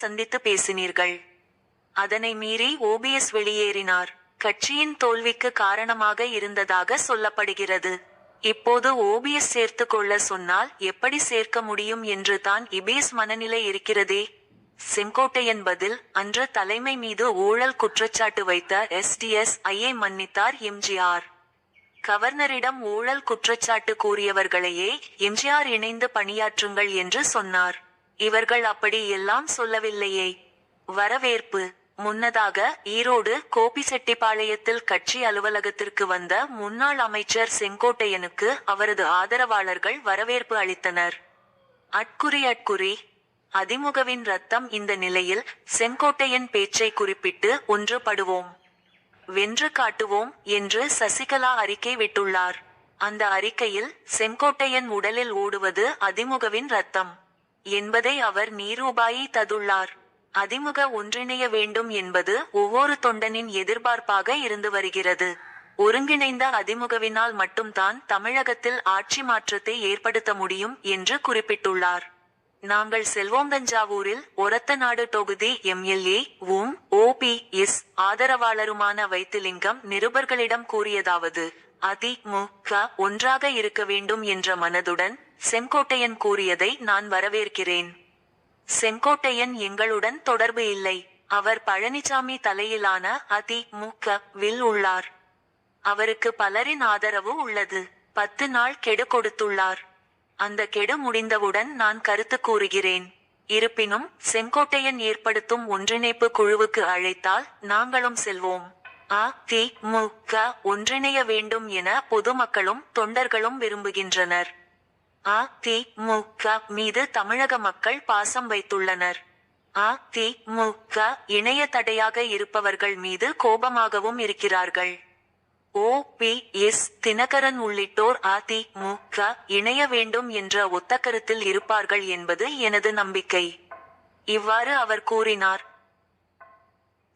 சந்தித்து பேசினீர்கள். அதனை மீறி ஓபிஎஸ் வெளியேறினார். கட்சியின் தோல்விக்கு காரணமாக இருந்ததாக சொல்லப்படுகிறது. இப்போது ஓபிஎஸ் சேர்த்து கொள்ள சொன்னால் எப்படி சேர்க்க முடியும் என்று தான் இபிஎஸ் மனநிலை இருக்கிறதே. செங்கோட்டையன் பதில் அன்று தலைமை மீது ஊழல் குற்றச்சாட்டு வைத்த எஸ்டிஎஸ் ஐயை மன்னித்தார் எம்ஜிஆர் கவர்னரிடம் ஊழல் குற்றச்சாட்டு கூறியவர்களையே எம்ஜிஆர் இணைந்து பணியாற்றுங்கள் என்று சொன்னார். இவர்கள் அப்படி எல்லாம் சொல்லவில்லையே. வரவேற்பு. முன்னதாக ஈரோடு கோபிசெட்டிப்பாளையத்தில் கட்சி அலுவலகத்திற்கு வந்த முன்னாள் அமைச்சர் செங்கோட்டையனுக்கு அவரது ஆதரவாளர்கள் வரவேற்பு அளித்தனர். அட்குறி அட்குறி. அதிமுகவின் ரத்தம் இந்த நிலையில் செங்கோட்டையன் பேச்சை குறிப்பிட்டு ஒன்றுபடுவோம். வென்று காட்டுவோம் என்று சசிகலா அறிக்கை விட்டுள்ளார். அந்த அறிக்கையில் செங்கோட்டையன் உடலில் ஓடுவது அதிமுகவின் ரத்தம். என்பதை அவர் நீரூபாயி ததுள்ளார். அதிமுக ஒன்றிணைய வேண்டும் என்பது ஒவ்வொரு தொண்டனின் எதிர்பார்ப்பாக இருந்து வருகிறது. ஒருங்கிணைந்த அதிமுகவினால் மட்டும்தான் தமிழகத்தில் ஆட்சி மாற்றத்தை ஏற்படுத்த முடியும் என்று குறிப்பிட்டுள்ளார். நாங்கள் செல்வோம் தஞ்சாவூரில் ஒரத்த நாடு தொகுதி எம்எல்ஏ ஓ பி எஸ் ஆதரவாளருமான வைத்திலிங்கம் நிருபர்களிடம் கூறியதாவது அதிமுக ஒன்றாக இருக்க வேண்டும் என்ற மனதுடன் செங்கோட்டையன் கூறியதை நான் வரவேற்கிறேன். செங்கோட்டையன் எங்களுடன் தொடர்பு இல்லை. அவர் பழனிசாமி தலையிலான அதிமுக வில் உள்ளார். அவருக்கு பலரின் ஆதரவு உள்ளது. பத்து நாள் கெடு கொடுத்துள்ளார். அந்த கெடு முடிந்தவுடன் நான் கருத்து கூறுகிறேன். இருப்பினும் செங்கோட்டையன் ஏற்படுத்தும் ஒன்றிணைப்பு குழுவுக்கு அழைத்தால் நாங்களும் செல்வோம். அ தி மு க ஒன்றிணைய வேண்டும் என பொதுமக்களும் தொண்டர்களும் விரும்புகின்றனர். அ தி மு க மீது தமிழக மக்கள் பாசம் வைத்துள்ளனர். அ தி மு க இணைய தடையாக இருப்பவர்கள் மீது கோபமாகவும் இருக்கிறார்கள். ஓ பி எஸ் தினகரன் உள்ளிட்டோர் அதிமுக இணைய வேண்டும் என்ற ஒத்த கருத்தில் இருப்பார்கள் என்பது எனது நம்பிக்கை. இவ்வாறு அவர் கூறினார்.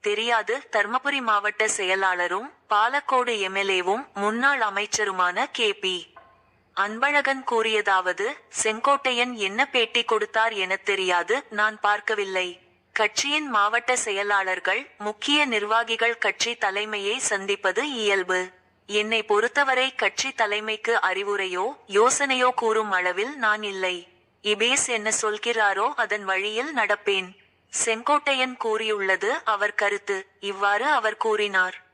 தெரியாது. தர்மபுரி மாவட்ட செயலாளரும் பாலக்கோடு எம்எல்ஏவும் முன்னாள் அமைச்சருமான கே. பி. அன்பழகன் கூறியதாவது செங்கோட்டையன் என்ன பேட்டி கொடுத்தார் எனத் தெரியாது. நான் பார்க்கவில்லை. கட்சியின் மாவட்ட செயலாளர்கள் முக்கிய நிர்வாகிகள் கட்சி தலைமையை சந்திப்பது இயல்பு. என்னை பொறுத்தவரை கட்சி தலைமைக்கு அறிவுரையோ யோசனையோ கூறும் அளவில் நான் இல்லை. இபேஸ் என்ன சொல்கிறாரோ அதன் வழியில் நடப்பேன். செங்கோட்டையன் கூறியுள்ளது அவர் கருத்து. இவ்வாறு அவர் கூறினார்.